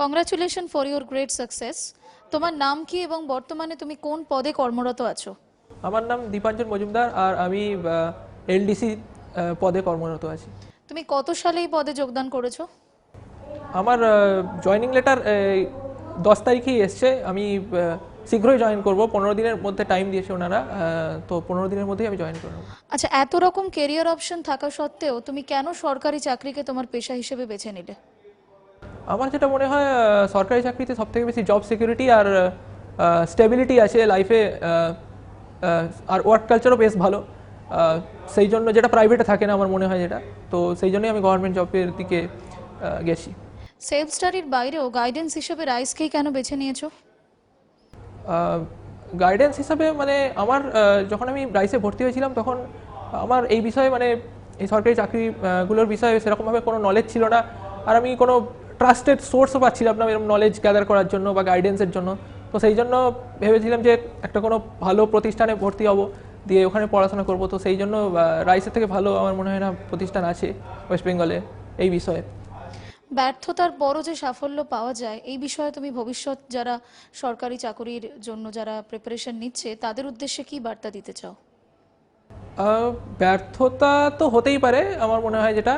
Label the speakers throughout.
Speaker 1: Congratulation for your great success তোমার নাম কি এবং বর্তমানে তুমি কোন পদে কর্মরত আছো?
Speaker 2: আমার নাম দীপাঞ্জন মজুমদার আর আমি এলডিসি পদে কর্মরত আছি।
Speaker 1: তুমি কত সালে এই পদে যোগদান করেছ?
Speaker 2: আমার জয়নিং লেটার দশ তারিখেই এসছে। আমি শীঘ্রই জয়েন করব। পনেরো দিনের মধ্যে টাইম দিয়েছে ওনারা তো পনেরো দিনের মধ্যেই আমি জয়েন করব।
Speaker 1: আচ্ছা এত রকম কেরিয়ার অপশন থাকা সত্ত্বেও তুমি কেন সরকারি চাকরিকে তোমার পেশা হিসেবে বেছে নিলে?
Speaker 2: আমার যেটা মনে হয় সরকারি চাকরিতে সব থেকে বেশি জব সিকিউরিটি আর স্টেবিলিটি আছে লাইফে আর ওয়ার্ক কালচারও বেশ ভালো। সেই জন্য যেটা প্রাইভেটে থাকে না আমার মনে হয় যেটা তো সেই জন্যই আমি গভর্নমেন্ট জবের দিকে গেছি।
Speaker 1: সেলফ স্টাডির বাইরেও গাইডেন্স হিসেবে রাইসকেই কেন বেছে নিয়েছো?
Speaker 2: গাইডেন্স হিসাবে মানে আমার যখন আমি রাইসে ভর্তি হয়েছিলাম তখন আমার এই বিষয়ে মানে এই সরকারি চাকরিগুলোর বিষয়ে সেরকমভাবে কোনো নলেজ ছিল না। আর আমি কোনো ট্রাস্টেড সোর্সও পাচ্ছিলাম না এরকম নলেজ গ্যাদার করার জন্য বা গাইডেন্সের জন্য। তো সেই জন্য ভেবেছিলাম যে একটা কোনো ভালো প্রতিষ্ঠানে ভর্তি হব দিয়ে ওখানে পড়াশোনা করব। তো সেই জন্য রাইসের থেকে ভালো আমার মনে হয় না প্রতিষ্ঠান আছে ওয়েস্ট বেঙ্গলে এই বিষয়ে।
Speaker 1: ব্যর্থতার বড় যে সাফল্য পাওয়া যায় এই বিষয়ে তুমি ভবিষ্যৎ যারা সরকারি চাকরির জন্য যারা প্রিপারেশন নিচ্ছে তাদের উদ্দেশ্যে কি বার্তা দিতে চাও?
Speaker 2: ব্যর্থতা তো হতেই পারে আমার মনে হয় যেটা।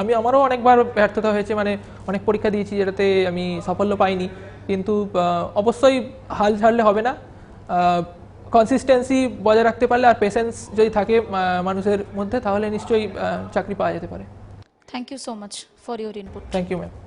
Speaker 2: আমি আমারও অনেকবার ব্যর্থতা হয়েছে মানে অনেক পরীক্ষা দিয়েছি যেটাতে আমি সাফল্য পাইনি। কিন্তু অবশ্যই হাল ছাড়লে হবে না। কনসিস্টেন্সি বজায় রাখতে পারলে আর পেশেন্স যদি থাকে মানুষের মধ্যে তাহলে নিশ্চয়ই চাকরি পাওয়া যেতে পারে।
Speaker 1: Thank you so much for your input
Speaker 2: thank you ma'am